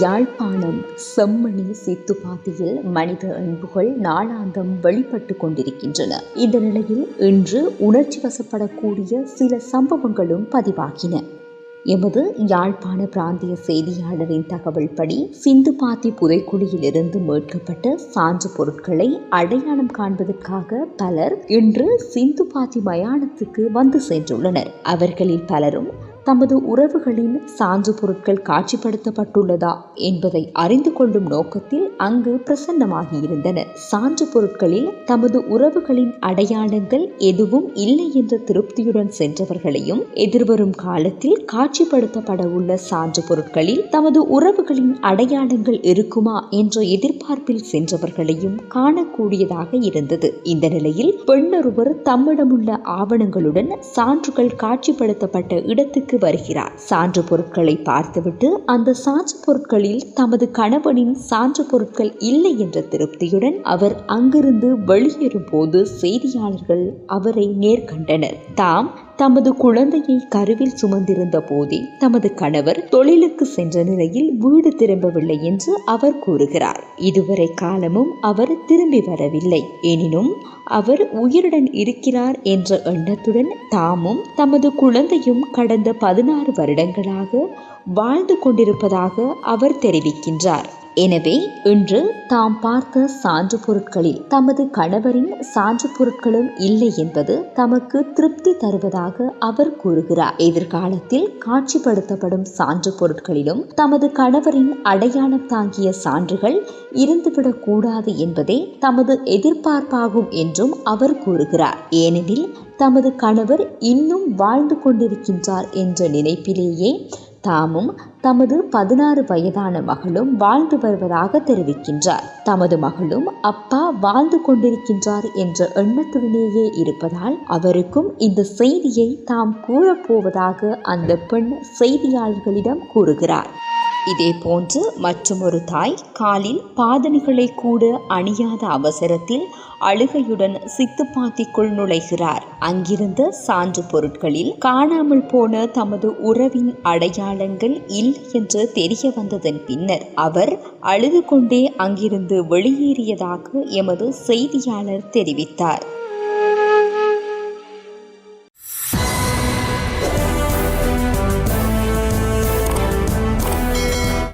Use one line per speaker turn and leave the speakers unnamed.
யாழ்ப்பாணம் செம்மணி சித்துப்பாத்தியில் மனித அன்புகள் நாளாந்தம் வெளிப்பட்டு கொண்டிருக்கின்றன. இந்த நிலையில் இன்று உணர்ச்சி வசப்படக்கூடிய சில சம்பவங்களும் பதிவாகின. எமது யாழ்ப்பாண பிராந்திய செய்தியாளரின் தகவல்படி சிந்துபாத்தி புதைக்குழியிலிருந்து மீட்கப்பட்ட சான்று பொருட்களை அடையாளம் காண்பதற்காக பலர் இன்று சிந்துபாத்தி மயானத்துக்கு வந்து சென்றுள்ளனர். அவர்களில் பலரும் தமது உறவுகளின் சான்று பொருட்கள் காட்சிப்படுத்தப்பட்டுள்ளதா என்பதை அறிந்து கொள்ளும் நோக்கத்தில் அங்கு பிரசன்னமாகியிருந்தன சான்று பொருட்களில் தமது உறவுகளின் அடையாளங்கள் எதுவும் இல்லை என்ற திருப்தியுடன் சென்றவர்களையும் எதிர்வரும் காலத்தில் காட்சிப்படுத்தப்பட உள்ள சான்று பொருட்களில் தமது உறவுகளின் அடையாளங்கள் இருக்குமா என்ற எதிர்பார்ப்பில் சென்றவர்களையும் காணக்கூடியதாக இருந்தது. இந்த நிலையில் பெண்ணொருவர் தம்மிடமுள்ள ஆவணங்களுடன் சான்றுகள் காட்சிப்படுத்தப்பட்ட இடத்துக்கு வீட்டுக்கு வருகிறார். சான்று பொருட்களை பார்த்துவிட்டு அந்த சான்று பொருட்களில் தமது கணவனின் சான்று பொருட்கள் இல்லை என்ற திருப்தியுடன் அவர் அங்கிருந்து வெளியேறும் போது செய்தியாளர்கள் அவரை நேர்கண்டனர். தாம் தமது குழந்தையை கருவில் சுமந்திருந்த போதே தமது கணவர் தொழிலுக்கு சென்ற நிலையில் வீடு திரும்பவில்லை என்று அவர் கூறுகிறார். இதுவரை காலமும் அவர் திரும்பி வரவில்லை. எனினும் அவர் உயிருடன் இருக்கிறார் என்ற எண்ணத்துடன் தாமும் தமது குழந்தையும் கடந்த பதினாறு வருடங்களாக வாழ்ந்து கொண்டிருப்பதாக அவர் தெரிவிக்கின்றார். எனவே இன்று தாம் பார்த்த சான்று பொருட்களில் தமது கணவரின் சான்று பொருட்களும் இல்லை என்பது தமக்கு திருப்தி தருவதாக அவர் கூறுகிறார். எதிர்காலத்தில் காட்சிப்படுத்தப்படும் சான்று பொருட்களிலும் தமது கணவரின் அடையாளம் தாங்கிய சான்றுகள் இருந்துவிடக் கூடாது என்பதே தமது எதிர்பார்ப்பாகும் என்றும் அவர் கூறுகிறார். ஏனெனில் தமது கணவர் இன்னும் வாழ்ந்து கொண்டிருக்கின்றார் என்ற நினைப்பிலேயே தாமும் தமது பதினாறு வயதான மகளும் வாழ்ந்து வருவதாக தெரிவிக்கின்றார். தமது மகளும் அப்பா வாழ்ந்து கொண்டிருக்கின்றார் என்ற எண்ணத்துடனேயே இருப்பதால் அவருக்கும் இந்த செய்தியை தாம் கூறப்போவதாக அந்த பெண் செய்தியாளர்களிடம் கூறுகிறார். இதே போன்று மற்றொரு தாய் காலில் பாதணிகளை கூட அணியாத அவசரத்தில் அழுகையுடன் சித்துப்பாத்திக்குள் நுழைகிறார். அங்கிருந்த சான்று பொருட்களில் காணாமல் போன தமது உறவின் அடையாளங்கள் இல்லை என்று தெரிய வந்ததன் பின்னர் அவர் அழுது கொண்டே அங்கிருந்து வெளியேறியதாக எமது செய்தியாளர் தெரிவித்தார்.